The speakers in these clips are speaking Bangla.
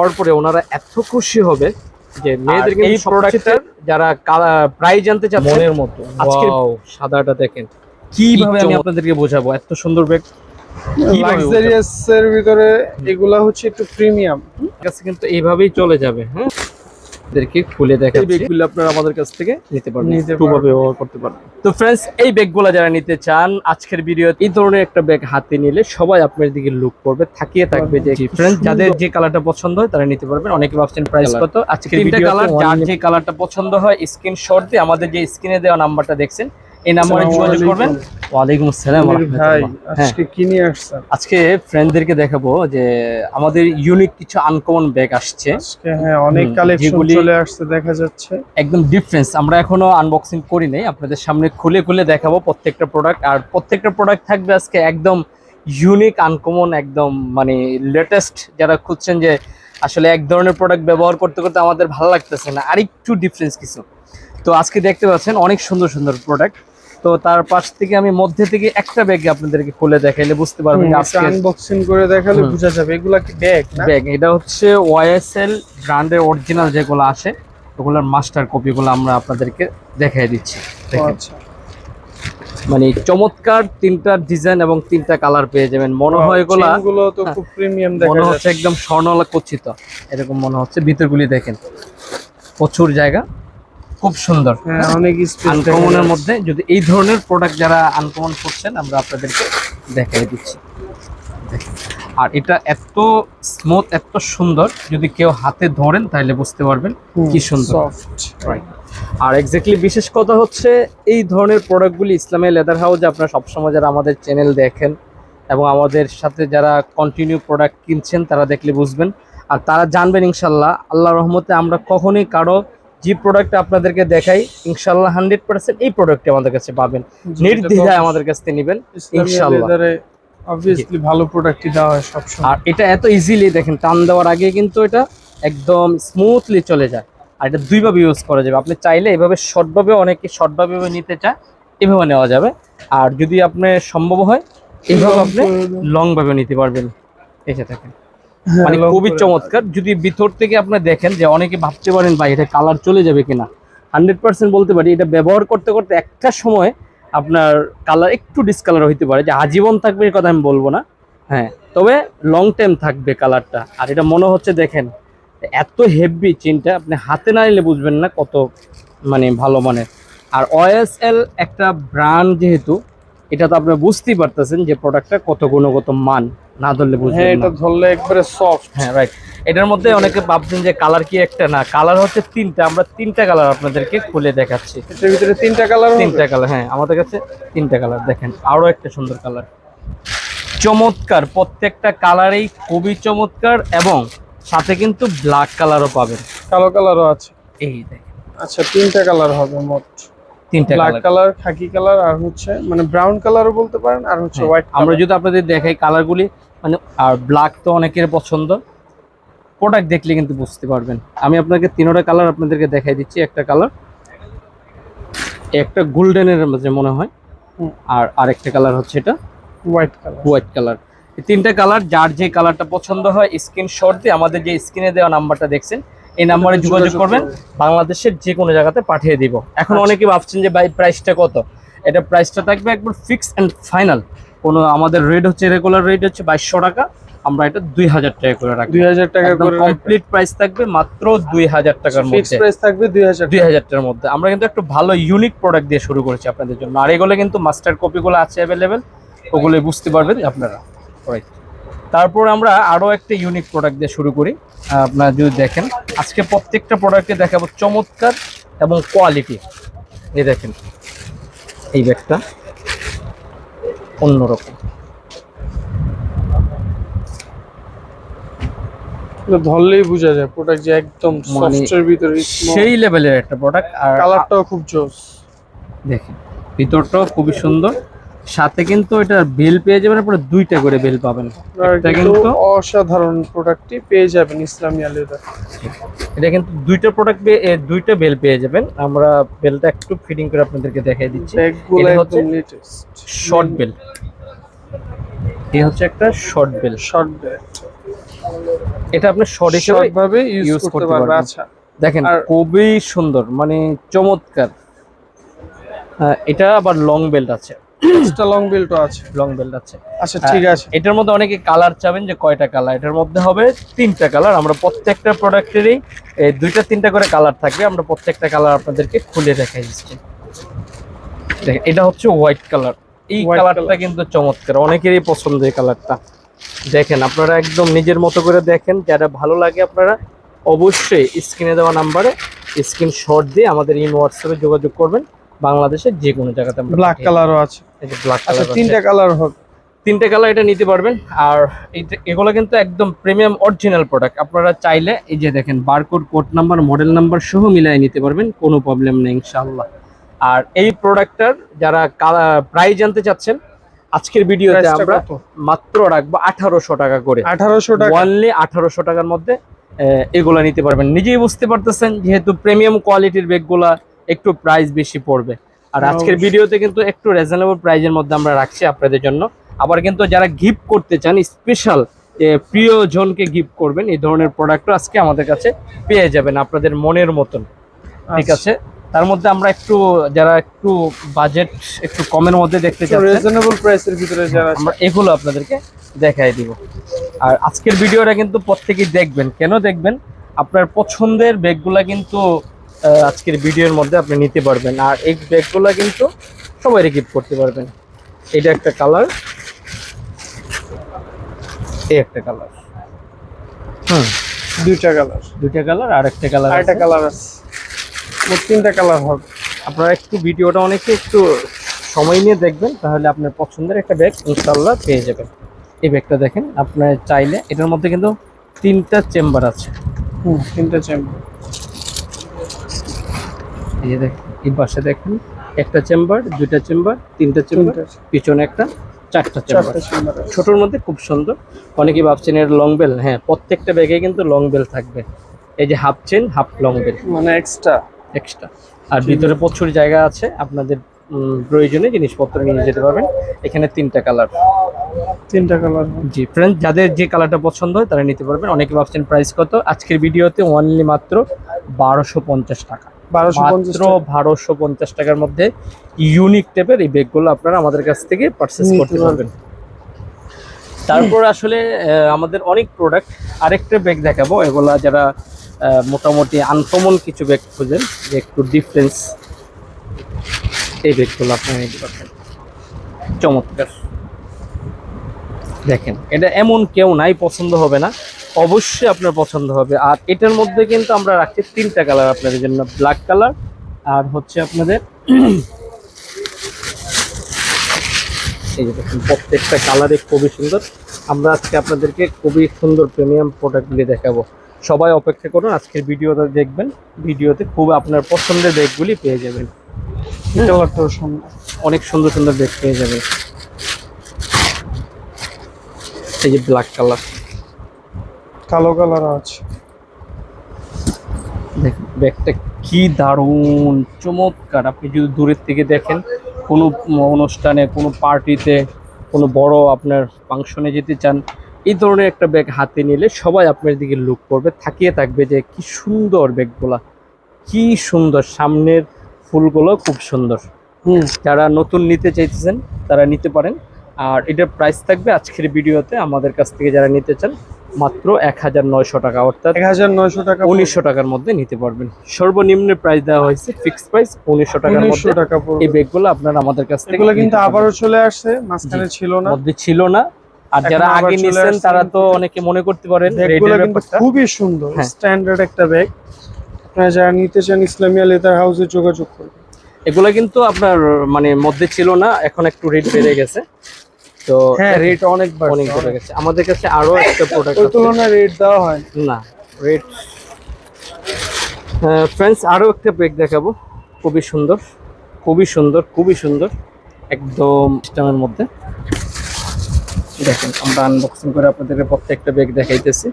হওয়ার পরে ওনারা এত খুশি হবে যে মেয়েদের এই প্রোডাক্টের প্রোডাক্টটা যারা প্রাইস জানতে চাচ্ছে মনের মতো। আজকে- সাদাটা দেখেন। কীভাবে আমি। আপনাদেরকে বোঝাবো? এত সুন্দর ব্যাগ লাক্সারিয়াস এর ভিতরে এগুলা হচ্ছে একটু প্রিমিয়াম কাছে কিন্তু এইভাবেই চলে যাবে হ্যাঁ? এদেরকে খুলে এই ব্যাগগুলো আপনারা আমাদের কাছ থেকে নিতে পারবেন। ব্যবহার করতে পারবেন। তো फ्रेंड्स এই ব্যাগগুলো যারা নিতে চান আজকের ভিডিও এই ধরনের একটা ব্যাগ হাতে নিলে সবাই আপনার দিকে লুক করবে থাকিয়ে থাকবে যে फ्रेंड्स যাদের যে কালারটা পছন্দ হয় তারা নিতে পারবেন। অনেকে ভাবছেন প্রাইস কত? আজকের কালার যার যে কালারটা পছন্দ হয় স্ক্রিনশট দিয়ে আমাদের যে স্ক্রিনে দেওয়া নাম্বারটা দেখছেন এই নাম্বারে যোগাযোগ করবেন। ওয়ালাইকুম আসসালাম ভাই হ্যাঁ। আজকে কি নিয়ে আসছেন? আজকে ফ্রেন্ডদেরকে দেখাবো যে আমাদের ইউনিক কিছু আনকমন ব্যাগ আসছে। আজকে হ্যাঁ অনেক কালেকশন চলে আসছে দেখা যাচ্ছে। একদম ডিফারেন্স আমরা এখনও আনবক্সিং করি নাই। আপনাদের সামনে খুলে খুলে দেখাবো প্রত্যেকটা প্রোডাক্ট আর প্রত্যেকটা প্রোডাক্ট থাকবে আজকে একদম ইউনিক আনকমন একদম মানে লেটেস্ট যারা খুঁজছেন যে আসলে এক ধরনের প্রোডাক্ট ব্যবহার করতে করতে আমাদের ভালো লাগতেছে না আরেকটু ডিফারেন্স কিছু। তো আজকে দেখতে পাচ্ছেন অনেক সুন্দর সুন্দর প্রোডাক্ট তো তার পাশ থেকে আমি মধ্যে থেকে একটা ব্যাগ আপনাদেরকে খুলে দেখাইলে বুঝতে পারবেন আজকে আনবক্সিং করে দেখালে বোঝা যাবে এগুলা কি ব্যাগ না? ব্যাগ এটা হচ্ছে ওয়াইএসএল ব্র্যান্ডের অরিজিনাল যেগুলো আসে ওগুলোর মাস্টার কপিগুলো আমরা আপনাদেরকে দেখাই দিচ্ছি। দেখেন। আচ্ছা। মানে চমৎকার তিনটা ডিজাইন এবং তিনটা কালার পেয়ে যাবেন। মনে হয় এগুলা গুলো তো খুব প্রিমিয়াম দেখা মনে হচ্ছে একদম স্বর্ণলা কচ্ছিত এরকম মনে হচ্ছে। ভিতরগুলি দেখেন। প্রচুর জায়গা। খুব সুন্দর। হ্যাঁ অনেক আনকমনের মধ্যে যদি এই ধরনের প্রোডাক্ট যারা আনকমন করছেন আমরা আপনাদেরকে দেখাই দিচ্ছি। আর এটা এত স্মুথ এত সুন্দর যদি কেউ হাতে ধরেন তাহলে বুঝতে পারবেন কি সুন্দর। আর এক্স্যাক্টলি বিশেষ কথা হচ্ছে এই ধরনের প্রোডাক্টগুলি ইসলামী লেদার হাউসে আপনারা সবসময় যারা আমাদের চ্যানেল দেখেন এবং আমাদের সাথে যারা কন্টিনিউ প্রোডাক্ট কিনছেন তারা দেখলে বুঝবেন। আর তারা জানবেন ইনশাল্লাহ আল্লাহ রহমতে আমরা কখনোই কারও যে প্রোডাক্ট আপনাদেরকে দেখাই ইনশাল্লাহ হান্ড্রেড পার্সেন্ট এই প্রোডাক্টটি আমাদের কাছে পাবেন। নির্দ্বিধায় আমাদের কাছ থেকে নেবেন। ইনশাআল্লাহ। অবভিয়াসলি ভালো প্রোডাক্টই দেওয়া হয় সবসময়। আর এটা এত ইজিলি দেখেন টান দেওয়ার আগে কিন্তু এটা একদম স্মুথলি চলে যায়। আর এটা দুইভাবে ইউজ করা যাবে। আপনি চাইলে এভাবে শর্টভাবে অনেকে শর্টভাবে নিতে চায় এভাবে নেওয়া যাবে। আর যদি আপনার সম্ভব হয় এভাবে আপনি লং ভাবে নিতে পারবেন। এসে থাকেন মানে খুবই চমৎকার। যদি ভিতর থেকে আপনি দেখেন যে অনেকে ভাবতে পারেন ভাই এটা কালার চলে যাবে কিনা? হান্ড্রেড পার্সেন্ট বলতে পারি এটা ব্যবহার করতে করতে একটা সময় আপনার কালার একটু ডিসকালার হইতে পারে। যে আজীবন থাকবে এর কথা আমি বলব না। হ্যাঁ তবে লং টাইম থাকবে কালারটা আর এটা মনে হচ্ছে দেখেন এত হেভি চিনটা আপনি হাতে না নিলে বুঝবেন না কত মানে ভালো মানের। আর ওএসএল একটা ব্র্যান্ড যেহেতু এটা তো আপনি বুঝতেই পারতেছেন যে প্রোডাক্টটা কত গুণগত মান। না ধরলে হ্যাঁ বুঝবেন এটা ধরলে একবারে সফট হ্যাঁ রাইট এটার মধ্যে অনেকে ভাবছেন যে কালার কি একটা না কালার হচ্ছে তিনটা। আমরা তিনটা কালার আপনাদেরকে খুলে দেখাচ্ছি। এটার ভিতরে তিনটা কালার তিনটা কালার হ্যাঁ আমাদের কাছে তিনটা কালার দেখেন আরও একটা সুন্দর কালার চমৎকার প্রত্যেকটা কালারেই খুবই চমৎকার এবং সাথে কিন্তু ব্ল্যাক কালারও পাবেন। কালো কালারও আছে। এই দেখেন। আচ্ছা তিনটা কালার হবে মোট। তিনটা ব্ল্যাক কালার খাকি কালার আর হচ্ছে মানে ব্রাউন কালারও বলতে পারেন আর হচ্ছে হোয়াইট হ্যাঁ, আমরা যদি আপনাদের দেখাই কালারগুলি মানে আর ব্ল্যাক তো অনেকের পছন্দ। প্রোডাক্ট দেখলে কিন্তু বুঝতে পারবেন। আমি আপনাকে তিনোটা কালার আপনাদেরকে দেখাই দিচ্ছি একটা কালার একটা গোল্ডেনের মধ্যে মনে হয় আর আরেকটা কালার হচ্ছে এটা হোয়াইট কালার হোয়াইট কালার এই তিনটা কালার যার যে কালারটা পছন্দ হয় স্ক্রিনশট দিয়ে আমাদের যে স্ক্রিনে দেওয়া নাম্বারটা দেখছেন এই নাম্বারে যোগাযোগ করবেন বাংলাদেশের যে কোনো জায়গাতে পাঠিয়ে দিব। এখন আচ্ছা। অনেকে ভাবছেন যে ভাই প্রাইসটা কত? এটা প্রাইসটা থাকবে একবার ফিক্স অ্যান্ড ফাইনাল কোনো আমাদের রেট হচ্ছে রেগুলার রেট হচ্ছে বাইশশো টাকা। আমরা এটা দুই হাজার টাকা করে রাখি দুই হাজার টাকা করে কমপ্লিট প্রাইস থাকবে মাত্র দুই হাজার টাকার মধ্যে। প্রাইস থাকবে দুই হাজার দুই হাজার টাকার মধ্যে। আমরা কিন্তু একটু ভালো ইউনিক প্রোডাক্ট দিয়ে শুরু করেছি আপনাদের জন্য। আর এগুলো কিন্তু মাস্টার কপিগুলো আছে অ্যাভেলেবেল ওগুলো বুঝতে পারবেন আপনারা. তারপর আমরা আরও একটা ইউনিক প্রোডাক্ট দিয়ে শুরু করি। আপনারা যদি দেখেন আজকে প্রত্যেকটা প্রোডাক্টে দেখাবো চমৎকার এবং কোয়ালিটি এই দেখেন এই ব্যাগটা। অন্যরকম। ধরলেই বোঝা যায় প্রোডাক্ট যে একদম মানে সফটের ভিতরে সেই লেভেলের একটা প্রোডাক্ট আর কালারটাও খুব জোস। দেখেন ভিতরটাও খুবই সুন্দর। সাথে কিন্তু এটা বেল পেয়ে যাবেন পুরো দুইটা করে বেল পাবেন। এটা কিন্তু অসাধারণ প্রোডাক্টটি পেয়ে যাবেন ইসলামী আলিদা এটা কিন্তু দুইটা প্রোডাক্ট পেয়ে দুইটা বেল পেয়ে যাবেন। আমরা বেলটা একটু ফিটিং করে আপনাদেরকে দেখাই দিচ্ছি। এটা হচ্ছে শর্ট বেল এই হচ্ছে একটা শর্ট বেল শর্ট ব্যাগ এটা আপনি শর্ট হিসেবে ভাবে ইউজ করতে পারবেন। আচ্ছা। দেখেন খুবই সুন্দর মানে চমৎকার। এটা আবার লং বেল্ট আছে। এক্সট্রা লং বেল্টও আছে। লং বেল্ট আছে। আচ্ছা ঠিক আছে। এটার মধ্যে অনেকে কালার চাবেন যে কয়টা কালার এটার মধ্যে হবে তিনটা কালার আমরা প্রত্যেকটা প্রোডাক্টেরই এই দুইটা তিনটা করে কালার থাকবে। আমরা প্রত্যেকটা কালার আপনাদেরকে খুলে দেখাই দিচ্ছি। দেখেন এটা হচ্ছে হোয়াইট কালার এই কালারটা কিন্তু চমৎকার। অনেকেরই পছন্দ এই কালারটা দেখেন আপনারা একদম নিজের মতো করে দেখেন। যারা ভালো লাগে আপনারা অবশ্যই স্ক্রিনে দেওয়া নাম্বারে স্ক্রিন শট দিয়ে আমাদের ইন হোয়াটসঅ্যাপে যোগাযোগ করবেন। বাংলাদেশের যে কোনো জায়গাতে আমরা ব্ল্যাক কালারও আছে। এই যে ব্ল্যাক কালার তিনটা কালার হবে তিনটে কালার এটা নিতে পারবেন। আর এগুলো কিন্তু একদম প্রিমিয়াম অরিজিনাল প্রোডাক্ট আপনারা চাইলে এই যে দেখেন barcode code number model number সহ মিলাই নিতে পারবেন কোনো প্রবলেম নেই ইনশাআল্লাহ। আর এই প্রোডাক্টটার যারা প্রাইস জানতে চাচ্ছেন আজকের ভিডিওতে আমরা মাত্র রাখব আঠারোশো টাকা করে। আঠারোশো টাকা। ওয়ানলি আঠারোশো টাকার মধ্যে এগুলা নিতে পারবেন। নিজেই বুঝতে পারতেছেন যেহেতু প্রিমিয়াম কোয়ালিটির ব্যাগগুলা একটু প্রাইস বেশি পড়বে। আর হ্যাঁ, আজকের ভিডিওতে কিন্তু একটু রিজনেবল প্রাইজের মধ্যে আমরা রাখছি আপনাদের জন্য। আবার কিন্তু যারা গিফট করতে চান স্পেশাল প্রিয়জনকে গিফট করবেন এই ধরনের প্রোডাক্টও আজকে আমাদের কাছে পেয়ে যাবেন আপনাদের মনের মতন। ঠিক আচ্ছা। আছে? তার মধ্যে আমরা একটু যারা একটু বাজেট একটু কমের মধ্যে দেখতে চাচ্ছেন রিজনেবল প্রাইসের ভিতরে যারা আমরা এগুলো আপনাদেরকে দেখাই দিব। আর আজকের ভিডিওটা কিন্তু প্রত্যেকেই দেখবেন। কেন দেখবেন? আপনার পছন্দের ব্যাগগুলা কিন্তু আজকের ভিডিওর মধ্যে আপনি নিতে পারবেন। আর এই ব্যাগগুলো কিন্তু সবাই গিফট করতে পারবেন। এটা একটা কালার এই একটা কালার হুম। দুইটা কালার দুইটা কালার আর একটা কালার আরেকটা কালার আছে। মোট তিনটা কালার হবে। আপনারা একটু ভিডিওটা অনেকে একটু সময় নিয়ে দেখবেন তাহলে আপনার পছন্দের একটা ব্যাগ ইনশাল্লাহ পেয়ে যাবেন। এই ব্যাগটা দেখেন আপনার চাইলে এটার মধ্যে কিন্তু তিনটা চেম্বার আছে। হুম তিনটা চেম্বার এই যে দেখেন এই পাশে দেখেন একটা চেম্বার দুইটা চেম্বার তিনটা চেম্বার পিছনে একটা চারটা চেম্বার ছোটোর মধ্যে খুব সুন্দর। অনেকেই ভাবছেন এর লং বেল হ্যাঁ প্রত্যেকটা ব্যাগে কিন্তু লং বেল থাকবে। এই যে half chain half long belt মানে এক্সট্রা এক্সট্রা আর ভিতরে প্রচুর জায়গা আছে। আপনাদের প্রয়োজনে জিনিসপত্র নিয়ে যেতে পারবেন। এখানে তিনটা কালার তিনটা কালার জি ফ্রেন্ড যাদের যে কালারটা পছন্দ হয় তারা নিতে পারবেন। অনেকে ভাবছেন প্রাইস কত? আজকের ভিডিওতে অনলি মাত্র বারোশো পঞ্চাশ টাকা। মাত্র বারোশো পঞ্চাশ টাকার মধ্যে ইউনিক টাইপের এই ব্যাগগুলো আপনারা আমাদের কাছ থেকে পারচেস করতে পারবেন। তারপর আসলে আমাদের অনেক প্রোডাক্ট আরেকটা ব্যাগ দেখাবো। এগুলা যারা মোটামুটি আনকমন কিছু ব্যাগ খুঁজেন যে একটু ডিফারেন্স এই ব্যাগগুলো আপনারা নিতে পারবেন। চমৎকার। দেখেন এটা এমন কেউ নাই পছন্দ হবে না। অবশ্যই আপনার পছন্দ হবে। আর এটার মধ্যে কিন্তু আমরা রাখছি তিনটা কালার আপনাদের জন্য ব্ল্যাক কালার আর হচ্ছে আপনাদের এই যে দেখুন, প্রত্যেকটা কালারে খুবই সুন্দর। আমরা আজকে আপনাদেরকে খুবই সুন্দর প্রিমিয়াম প্রোডাক্টগুলি দেখাবো। সবাই অপেক্ষা করুন, আজকের ভিডিওটা দেখবেন। ভিডিওতে খুব আপনার পছন্দের ব্যাগগুলি পেয়ে যাবেন। অনেক সুন্দর সুন্দর ব্যাগ পেয়ে যাবেন। এই যে ব্ল্যাক কালার কালো কালার আছে। ব্যাগটা কি দারুণ চমৎকার। আপনি যদি দূরের থেকে দেখেন কোনো অনুষ্ঠানে কোনো পার্টিতে কোনো বড় আপনার ফাংশনে যেতে চান এই ধরনের একটা ব্যাগ হাতে নিলে সবাই আপনার দিকে লুক করবে থাকিয়ে থাকবে যে কি সুন্দর ব্যাগগুলা কি সুন্দর। সামনের ফুলগুলো খুব সুন্দর। হুম। যারা নতুন নিতে চাইতেছেন তারা নিতে পারেন। আর এটার প্রাইস থাকবে আজকের ভিডিওতে। আমাদের কাছ থেকে যারা নিতে চান মাত্র এক হাজার নয়শো টাকা অর্থাৎ এক হাজার নয়শো টাকা উনিশশো টাকার মধ্যে নিতে পারবেন। সর্বনিম্ন প্রাইস দেওয়া হয়েছে ফিক্সড প্রাইস উনিশশো টাকার উনিশশো মধ্যে টাকা এই ব্যাগগুলো আপনারা আমাদের কাছ থেকে এগুলো কিন্তু আবারও চলে আসছে মাঝখানে ছিল না। মধ্যে ছিল না। আর যারা আগে নিছেন তারা তো অনেকে মনে করতে পারেন খুবই সুন্দর। স্ট্যান্ডার্ড একটা ব্যাগ আপনারা যারা নিতে চান ইসলামিয়া লেদার হাউসে যোগাযোগ করবেন। এগুলো কিন্তু আপনার মানে মধ্যে ছিল না এখন একটু রেট বেড়ে গেছে। তো হ্যাঁ রেট অনেক অনেক বেড়ে গেছে। আমাদের কাছে আরও একটা প্রোডাক্ট তুলনায় রেট দেওয়া হয় না। রেট ফ্রেন্ডস আরও একটা ব্যাগ দেখাবো। খুবই সুন্দর খুবই সুন্দর খুবই সুন্দর। একদম সিস্টেমের মধ্যে। দেখেন আমরা আনবক্সিং করে আপনাদেরকে প্রত্যেকটা ব্যাগ দেখাইতেছি।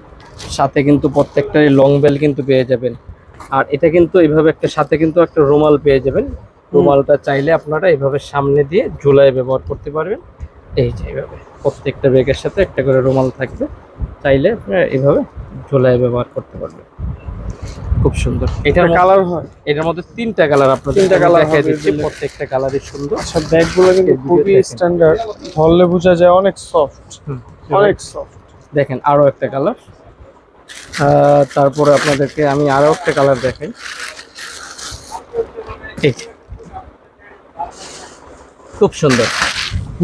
সাথে কিন্তু প্রত্যেকটা লং বেল কিন্তু পেয়ে যাবেন। আর এটা কিন্তু এইভাবে একটা সাথে কিন্তু একটা রুমাল পেয়ে যাবেন। রুমালটা চাইলে আপনারা এইভাবে সামনে দিয়ে ঝুলায় ব্যবহার করতে পারবেন। এই যে এইভাবে। প্রত্যেকটা ব্যাগের সাথে একটা করে রুমাল থাকবে। চাইলে আপনারা এইভাবে ঝোলায় ব্যবহার করতে পারবেন। খুব সুন্দর। এটার কালার হয়। এটার মধ্যে তিনটা কালার আপনাদের তিনটা কালার দেখাই দিচ্ছি প্রত্যেকটা কালারই সুন্দর। আচ্ছা ব্যাগগুলো কিন্তু খুবই স্ট্যান্ডার্ড ধরলে বোঝা যায় অনেক সফট অনেক সফট দেখেন আরও একটা কালার তারপরে আপনাদেরকে আমি আরও একটা কালার দেখাই। খুব সুন্দর।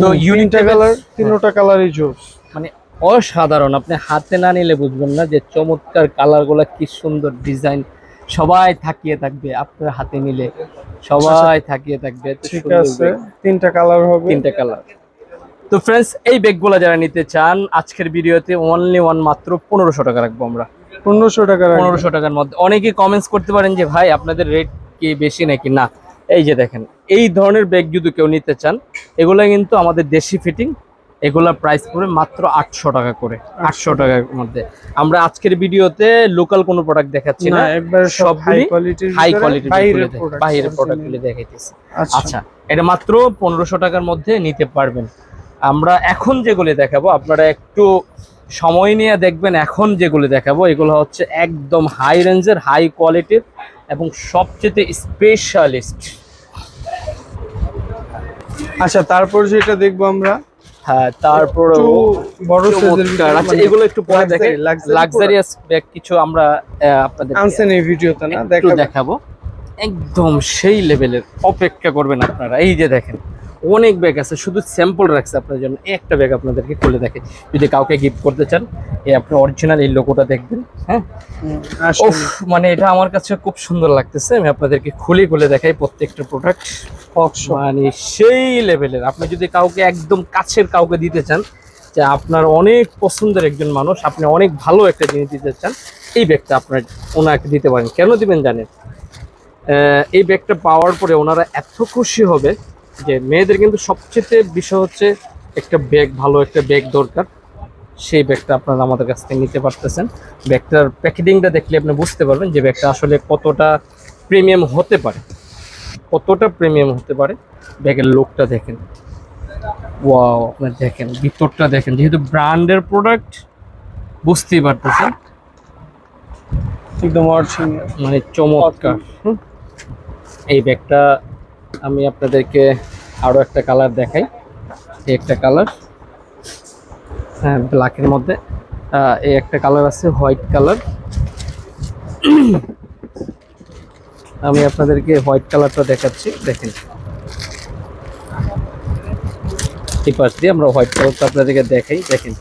তো ইউনিট তিনটা কালার তিনটা কালারই জোস মানে অসাধারণ আপনি হাতে না নিলে বুঝবেন না যে চমৎকার কালারগুলো কি সুন্দর ডিজাইন সবাই থাকিয়ে থাকবে আপনার হাতে নিলে। সবাই থাকিয়ে থাকবে ঠিক আছে তিনটা কালার হবে। তিনটা কালার তো ফ্রেন্ডস এই ব্যাগগুলো যারা নিতে চান আজকের ভিডিওতে অনলি ওয়ান মাত্র পনেরোশো টাকা রাখব আমরা। পনেরোশো টাকা। পনেরোশো টাকার মধ্যে। অনেকেই কমেন্টস করতে পারেন যে ভাই আপনাদের রেট কি বেশি নাকি না? এই যে দেখেন এই ধরনের ব্যাগ যদি কেউ নিতে চান এগুলো কিন্তু আমাদের দেশি ফিটিং এগুলা প্রাইস পড়বে মাত্র আটশো টাকা করে আটশো টাকার মধ্যে। আমরা আজকের ভিডিওতে লোকাল কোনো প্রোডাক্ট দেখাচ্ছি না সব হাই সবগুলি কোয়ালিটির বাইরের প্রোডাক্ট বাইরের প্রোডাক্টগুলি দেখাইতেছি। আচ্ছা। আচ্ছা এটা মাত্র পনেরোশো টাকার মধ্যে নিতে পারবেন। আমরা এখন যেগুলি দেখাবো আপনারা একটু সময় নিয়ে দেখবেন এখন যেগুলি দেখাবো এগুলো হচ্ছে একদম হাই রেঞ্জের হাই কোয়ালিটির এবং সবচেয়ে স্পেশালিস্ট আচ্ছা তারপর যেটা দেখব আমরা হ্যাঁ তারপর বড় সাইজের আচ্ছা এগুলো একটু পরে দেখে লাক্সারিয়াস ব্যাগ কিছু আমরা আপনাদের আনছেন এই ভিডিওতে না? দেখাবো। একদম সেই লেভেলের অপেক্ষা করবেন আপনারা। এই যে দেখেন। অনেক ব্যাগ আছে শুধু স্যাম্পল রাখছে আপনার জন্য। একটা ব্যাগ আপনাদেরকে খুলে দেখে। যদি কাউকে গিফট করতে চান এই আপনি অরিজিনাল এই লোগোটা দেখবেন হ্যাঁ? মানে এটা আমার কাছে খুব সুন্দর লাগতেছে। আমি আপনাদেরকে খুলে খুলে দেখাই প্রত্যেকটা প্রোডাক্ট মানে সেই লেভেলের আপনি যদি কাউকে একদম কাছের কাউকে দিতে চান যে আপনার অনেক পছন্দের একজন মানুষ আপনি অনেক ভালো একটা জিনিস দিতে চান এই ব্যাগটা আপনার ওনাকে দিতে পারেন। কেন দিবেন জানেন? এই ব্যাগটা পাওয়ার পরে ওনারা এত খুশি হবে যে মেয়েদের কিন্তু সবচেয়ে বিষয় হচ্ছে একটা ব্যাগ ভালো একটা ব্যাগ দরকার। সেই ব্যাগটা আপনারা আমাদের কাছ থেকে নিতে পারতেছেন। ব্যাগটার প্যাকেটিংটা দেখলে আপনি বুঝতে পারবেন যে ব্যাগটা আসলে কতটা প্রিমিয়াম হতে পারে। কতটা প্রিমিয়াম হতে পারে। ব্যাগের লোকটা দেখেন। ওয়াও আপনার দেখেন ভিতরটা দেখেন। যেহেতু ব্র্যান্ডের প্রোডাক্ট বুঝতেই পারতেছেন। একদম মানে চমৎকার। এই ব্যাগটা আমি আপনাদেরকে আরও একটা কালার দেখাই। এই একটা কালার। হ্যাঁ ব্ল্যাকের মধ্যে। এই একটা কালার আছে হোয়াইট কালার। আমি আপনাদেরকে হোয়াইট কালারটা দেখাচ্ছি। দেখেন। এই পাশ দিয়ে আমরা হোয়াইট কালারটা আপনাদেরকে দেখাই। দেখেন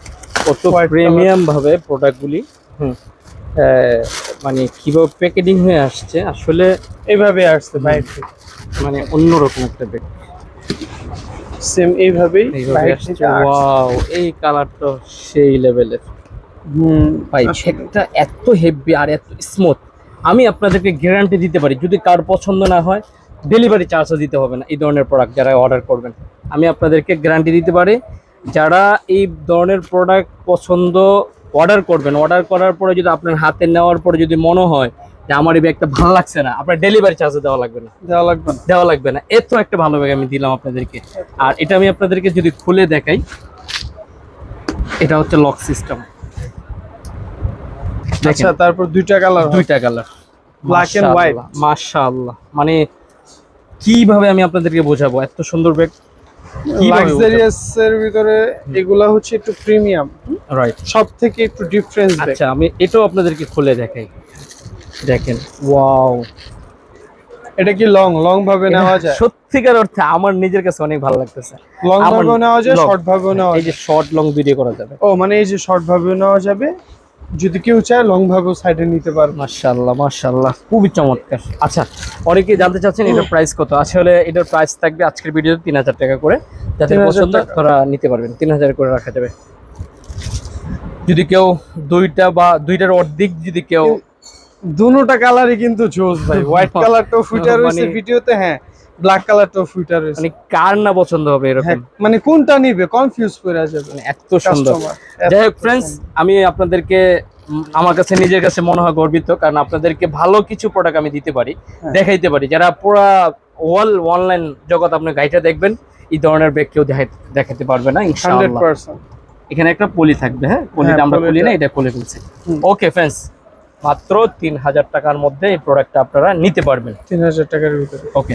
কত White প্রিমিয়াম প্রোডাক্টগুলি হুম। মানে কীভাবে প্যাকেটিং হয়ে আসছে আসলে এইভাবে আসছে বাইরে থেকে। মানে অন্যরকম একটা ব্যাগ সেম এইভাবেই। ওয়াও এই কালারটা সেই লেভেলের হুম ভাই। ব্যাগটা এত হেভি আর এত স্মুথ আমি আপনাদেরকে গ্যারান্টি দিতে পারি যদি কার পছন্দ না হয় ডেলিভারি চার্জও দিতে হবে না এই ধরনের প্রোডাক্ট যারা অর্ডার করবেন। আমি আপনাদেরকে গ্যারান্টি দিতে পারি যারা এই ধরনের প্রোডাক্ট পছন্দ অর্ডার করবেন অর্ডার করার পরে যদি আপনার হাতে নেওয়ার পরে যদি মনে হয় যে আমার এই ব্যাগটা ভালো লাগছে না। আপনার ডেলিভারি চার্জও দেওয়া লাগবে না। দেওয়া লাগবে না। দেওয়া লাগবে না। এত একটা ভালো ব্যাগ আমি দিলাম আপনাদেরকে। আর এটা আমি আপনাদেরকে যদি খুলে দেখাই এটা হচ্ছে লক সিস্টেম আচ্ছা তারপর দুইটা কালার দুইটা কালার Black and white. মাশাআল্লাহ। মানে কীভাবে আমি আপনাদেরকে বোঝাবো? এত সুন্দর ব্যাগ লাক্সারিয়াস এর ভিতরে এগুলা হচ্ছে একটু প্রিমিয়াম রাইট সব থেকে একটু ডিফারেন্স আচ্ছা আমি এটাও আপনাদেরকে খুলে দেখাই। দেখেন ওয়াও এটা কি লং লং ভাবে নেওয়া যায়? সত্যিকার অর্থে আমার নিজের কাছে অনেক ভালো লাগতেছে। লং ভাবেও নেওয়া যায় শর্ট ভাবে নেওয়া এই যে শর্ট লং ভিডিও করা যাবে। ও মানে এই যে শর্ট ভাবে নেওয়া যাবে যদি কেউ চায় লং ভাবেও সাইডে নিতে পারবে। মাশাআল্লাহ মাশাআল্লাহ খুবই চমৎকার। আচ্ছা অনেকে জানতে চাচ্ছেন এটার প্রাইস কত? আসলে এটার প্রাইস থাকবে আজকের ভিডিওতে তিন হাজার টাকা করে। যাদের 3000 পছন্দ টাকা। তারা নিতে পারবেন। তিন হাজার করে রাখা যাবে। যদি কেউ দুইটা বা দুইটার অর্ধেক যদি কেউ দুটোটা কালারই কিন্তু জোস ভাই। হোয়াইট কালারটাও ফুটার রয়েছে মানে- ভিডিওতে হ্যাঁ। ব্ল্যাক কালারটাও ফুটার রয়েছে। মানে কার না পছন্দ হবে হ্যাঁ, এরকম? মানে কোনটা নিবে? কনফিউজ করে যাবে মানে এত সুন্দর। যাই হোক ফ্রেন্ডস আমি আপনাদেরকে আমার কাছে নিজের কাছে মনে হয় গর্বিত কারণ আপনাদেরকে ভালো কিছু প্রোডাক্ট আমি দিতে পারি হ্যাঁ। দেখাইতে পারি। যারা পুরা ওয়াল অনলাইন জগৎ আপনি গাইটা দেখবেন এই ধরনের ব্যাগ কেউ দেখাতে পারবে না ইনশাআল্লাহ। পার্সেন্ট। এখানে একটা পলি থাকবে হ্যাঁ? পলিটা হ্যাঁ, আমরা খুলি না এটা খুলে ফেলছি। ওকে ফ্রেন্ডস মাত্র তিন হাজার টাকার মধ্যে এই প্রোডাক্টটা আপনারা নিতে পারবেন। তিন হাজার টাকার ভিতরে। ওকে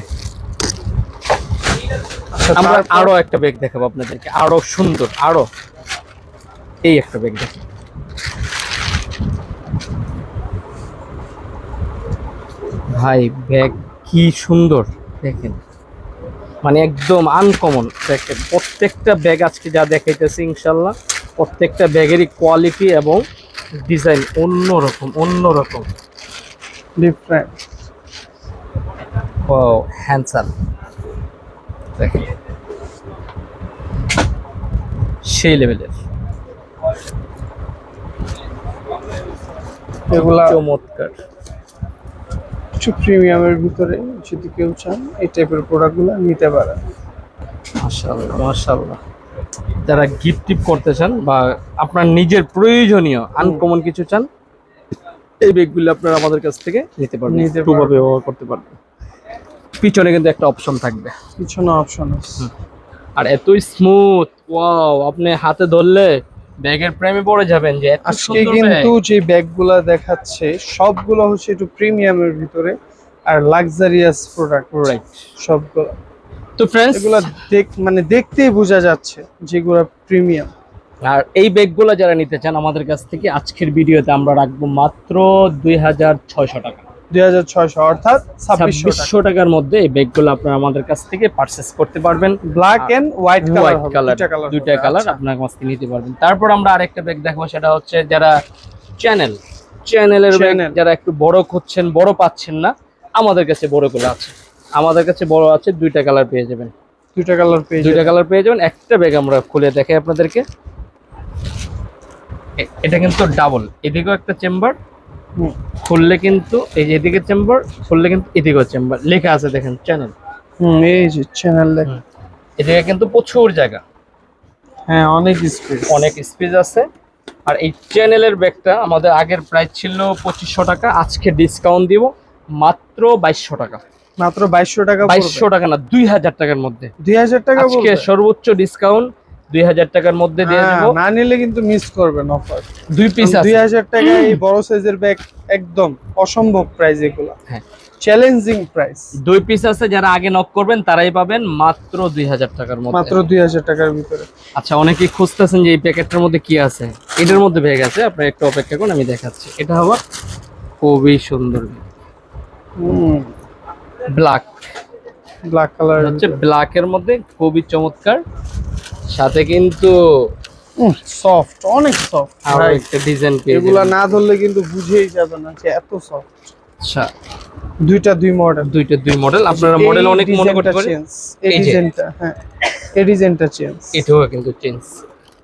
আচ্ছা আমরা তারপর- আরও একটা ব্যাগ দেখাবো আপনাদেরকে আরও সুন্দর আরও। এই একটা ব্যাগ দেখেন। ভাই ব্যাগ কি সুন্দর দেখেন। মানে একদম আনকমন দেখেন প্রত্যেকটা ব্যাগ আজকে যা দেখাইতেছি ইনশাল্লাহ প্রত্যেকটা ব্যাগেরই কোয়ালিটি এবং ডিজাইন অন্যরকম অন্যরকম। ডিফারেন্ট ও হ্যান্ডসাম দেখেন। সেই লেভেলের এগুলা চমৎকার। কিছু প্রিমিয়ামের ভিতরে যদি কেউ চান এই টাইপের প্রোডাক্টগুলো নিতে পারেন। মাশাআল্লাহ মাশাআল্লাহ। যারা গিফট টিপ করতে চান বা আপনার নিজের প্রয়োজনীয় আনকমন কিছু চান এই ব্যাগগুলো আপনারা আমাদের কাছ থেকে নিতে পারবেন। টুবা ব্যবহার করতে পারবেন। পিছনে কিন্তু একটা অপশন থাকবে। পিছনে অপশন আছে। আর এতই স্মুথ ওয়াও আপনি হাতে ধরলে ব্যাগের প্রেমে পড়ে যাবেন যে আজকে কিন্তু যে ব্যাগগুলা দেখাচ্ছে সবগুলো হচ্ছে একটু প্রিমিয়ামের ভিতরে আর লাক্সারিয়াস প্রোডাক্ট Right. সবগুলো। তো ফ্রেন্ডস এগুলা দেখ মানে দেখতেই বোঝা যাচ্ছে যেগুলো প্রিমিয়াম আর এই ব্যাগগুলো যারা নিতে চান আমাদের কাছ থেকে আজকের ভিডিওতে আমরা রাখব মাত্র দুই হাজার ছয়শো টাকা। দুই হাজার ছয়শো অর্থাৎ ছাব্বিশশো টাকার মধ্যে এই ব্যাগগুলো আপনারা আমাদের কাছ থেকে পারচেস করতে পারবেন। Black and white colour white colour দুইটা কালার দুইটা আপনার কাছ থেকে নিতে পারবেন। তারপর আমরা আরেকটা ব্যাগ দেখাবো সেটা হচ্ছে যারা চ্যানেল চ্যানেলের ব্যাগ যারা একটু বড় খুঁজছেন বড় পাচ্ছেন না আমাদের কাছে বড়গুলো আছে। আমাদের কাছে বড় আছে দুইটা কালার পেয়ে যাবেন। দুইটা কালার পেয়ে দুইটা কালার পেয়ে যাবেন একটা ব্যাগ আমরা খুলে দেখাই আপনাদেরকে। এটা কিন্তু ডাবল এদিকেও একটা চেম্বার। খুললে কিন্তু এই যে এদিকে চেম্বার খুললে কিন্তু এদিকেও চেম্বার লেখা আছে দেখেন চ্যানেল হুম এই যে চ্যানেল দেখ। হুম। এদিকে কিন্তু প্রচুর জায়গা। হ্যাঁ অনেক স্পেস অনেক স্পেস আছে। আর এই চ্যানেলের ব্যাগটা আমাদের আগের প্রাইস ছিল পঁচিশশো টাকা আজকে ডিসকাউন্ট দিব মাত্র বাইশশো টাকা। মাত্র বাইশশো টাকা বাইশশো টাকা না দুই হাজার টাকার মধ্যে। দুই হাজার টাকা আজকে সর্বোচ্চ ডিসকাউন্ট দুই হাজার টাকার মধ্যে দিয়ে হ্যাঁ, দেবো। না নিলে কিন্তু মিস করবেন অফার দুই পিস আছে। হাজার টাকা এই বড় সাইজের ব্যাগ একদম অসম্ভব প্রাইস এগুলো। হ্যাঁ। চ্যালেঞ্জিং প্রাইস দুই পিস আছে যারা আগে নক করবেন তারাই পাবেন মাত্র দুই হাজার টাকার মধ্যে। মাত্র দুই হাজার টাকার ভিতরে। আচ্ছা অনেকেই খুঁজতেছেন যে এই প্যাকেটটার মধ্যে কি আছে। এটার মধ্যে ব্যাগ আছে আপনি একটু অপেক্ষা করুন আমি দেখাচ্ছি। এটা হবার খুবই সুন্দর ব্ল্যাক ব্ল্যাক কালার হচ্ছে ব্ল্যাকের মধ্যে খুবই চমৎকার। সাথে কিন্তু সফট অনেক সফট আরও একটা ডিজাইন পেয়ে এগুলা না ধরলে কিন্তু বুঝেই যাবে না যে এত সফট আচ্ছা। দুইটা দুই মডেল দুইটা দুই মডেল আপনারা মডেল অনেক মনে করতে পারেন। এই ডিজাইনটা হ্যাঁ। এই ডিজাইনটা চেঞ্জ এটাও কিন্তু চেঞ্জ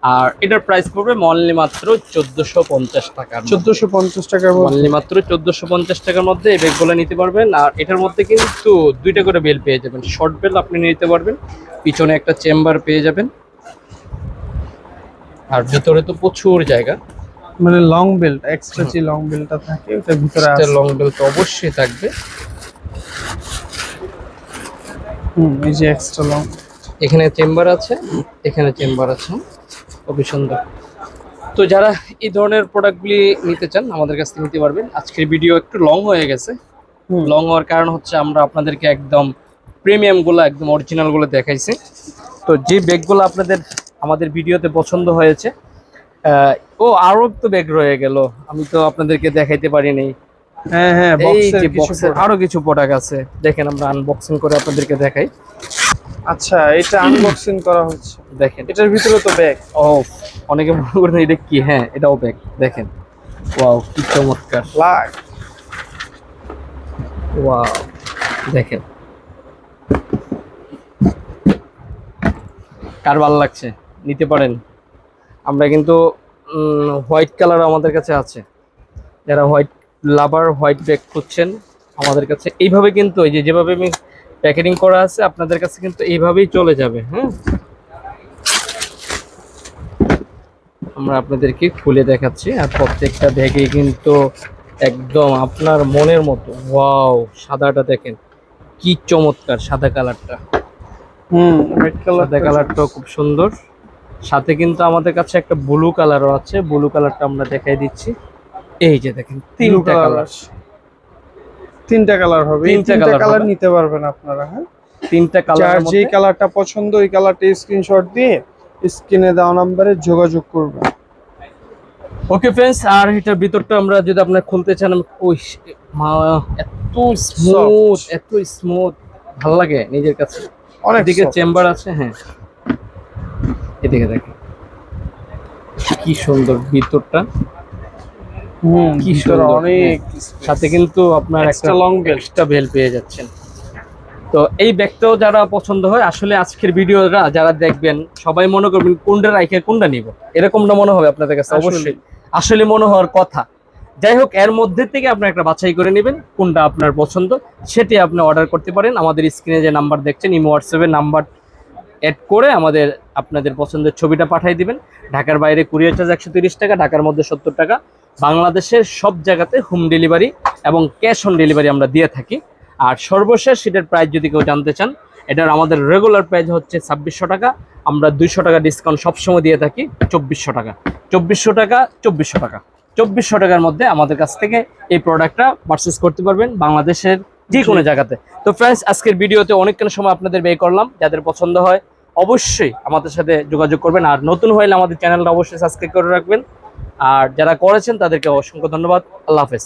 আর এটার প্রাইস পড়বে অনলি মাত্র চোদ্দশো পঞ্চাশ টাকা চোদ্দশো পঞ্চাশ টাকার মধ্যে। অনলি মাত্র চোদ্দশো পঞ্চাশ টাকার মধ্যে এই ব্যাগগুলো নিতে পারবেন। আর এটার মধ্যে কিন্তু দুইটা করে বেল পেয়ে যাবেন। শর্ট বেল আপনি নিতে পারবেন পিছনে একটা চেম্বার পেয়ে যাবেন। আর ভিতরে তো প্রচুর জায়গা। মানে লং বেল্ট এক্সট্রা যে লং বেল্টটা থাকে ওটার ভিতরে আছে। লং বেল্ট তো অবশ্যই থাকবে। হুম এই যে এক্সট্রা লং এখানে চেম্বার আছে এখানে চেম্বার আছে। খুবই সুন্দর তো যারা এই ধরনের প্রোডাক্টগুলি নিতে চান আমাদের কাছ থেকে নিতে পারবেন। আজকের ভিডিও একটু লং হয়ে গেছে। লং হওয়ার কারণ হচ্ছে আমরা আপনাদেরকে একদম প্রিমিয়ামগুলো একদম অরিজিনালগুলো দেখাইছি। তো যে ব্যাগগুলো আপনাদের আমাদের ভিডিওতে পছন্দ হয়েছে ও আরও তো ব্যাগ রয়ে গেল। আমি তো আপনাদেরকে দেখাইতে পারিনি। হ্যাঁ হ্যাঁ। আরও কিছু প্রোডাক্ট আছে। দেখেন আমরা আনবক্সিং করে আপনাদেরকে দেখাই। আচ্ছা এটা আনবক্সিং করা হচ্ছে। দেখেন। এটার ভিতরে তো ব্যাগ ও অনেকে মনে করেন এটা কি? হ্যাঁ এটাও ব্যাগ দেখেন। ওয়াও কি চমৎকার। ব্ল্যাক ওয়াও দেখেন। কার ভালো লাগছে? নিতে পারেন। আমরা কিন্তু হোয়াইট কালার আমাদের কাছে আছে। যারা হোয়াইট লাভার হোয়াইট ব্যাগ খুঁজছেন আমাদের কাছে। এইভাবে কিন্তু এই যেভাবে আমি প্যাকেটিং করা আছে আপনাদের কাছে কিন্তু এইভাবেই চলে যাবে হ্যাঁ আমরা আপনাদেরকে খুলে দেখাচ্ছি আর প্রত্যেকটা ব্যাগেই কিন্তু একদম আপনার মনের মতো ওয়াও সাদাটা দেখেন কি চমৎকার সাদা কালারটা। হুম হোয়াইট কালার সাদা কালারটাও খুব সুন্দর। সাথে কিন্তু আমাদের কাছে একটা ব্লু কালারও আছে ব্লু কালারটা আমরা দেখাই দিচ্ছি। এই যে দেখেন তিনটা কালার তিনটা কালার হবে। তিনটা কালার নিতে পারবেন আপনারা হ্যাঁ? তিনটা কালার যে কালারটা পছন্দ ওই কালারটা স্ক্রিনশট দিয়ে স্ক্রিনে দেওয়া নম্বরে যোগাযোগ করবেন। ওকে ফ্রেন্ডস আর এটার ভিতরটা আমরা যদি আপনার খুলতে চান ওই এত স্মুথ এত স্মুথ ভালো লাগে নিজের কাছে। অনেক soft। চেম্বার আছে হ্যাঁ। এদিকে দেখেন। কি সুন্দর ভিতরটা। কি সুন্দর, অনেক সাথে কিন্তু আপনার একটা long এক্সট্রা বেল পেয়ে যাচ্ছেন। তো এই ব্যাগটাও যারা পছন্দ হয় আসলে আজকের ভিডিওটা যারা দেখবেন সবাই মনে করবেন কোনটা রাইখে কোনটা নিব। এরকমটা মনে হবে আপনাদের কাছে অবশ্যই। আসলে মনে হওয়ার কথা। যাই হোক এর মধ্যে থেকে আপনি একটা বাছাই করে নেবেন কোনটা আপনার পছন্দ সেটি আপনি অর্ডার করতে পারেন। আমাদের স্ক্রিনে যে নাম্বার দেখছেন ইমো হোয়াটসঅ্যাপের নাম্বার অ্যাড করে আমাদের আপনাদের পছন্দের ছবিটা পাঠিয়ে দিবেন। ঢাকার বাইরে কুরিয়ার চার্জ একশো তিরিশ টাকা ঢাকার মধ্যে সত্তর টাকা। বাংলাদেশের সব জায়গাতে হোম ডেলিভারি এবং ক্যাশ অন ডেলিভারি আমরা দিয়ে থাকি। আর সর্বশেষ সেটার প্রাইস যদি কেউ জানতে চান এটার আমাদের রেগুলার প্রাইস হচ্ছে ছাব্বিশশো টাকা। আমরা দুইশো টাকা ডিসকাউন্ট সবসময় দিয়ে থাকি চব্বিশশো টাকা। চব্বিশশো টাকা চব্বিশশো টাকা। চব্বিশশো টাকার মধ্যে আমাদের কাছ থেকে এই প্রোডাক্টটা পারচেস করতে পারবেন বাংলাদেশের যে কোনো জায়গাতে। তো ফ্রেন্ডস আজকের ভিডিওতে অনেকক্ষণ সময় আপনাদের ব্যয় করলাম। যাদের পছন্দ হয় অবশ্যই আমাদের সাথে যোগাযোগ করবেন। আর নতুন হলে আমাদের চ্যানেলটা অবশ্যই সাবস্ক্রাইব করে রাখবেন। আর যারা করেছেন তাদেরকে অসংখ্য ধন্যবাদ। আল্লাহ হাফেজ।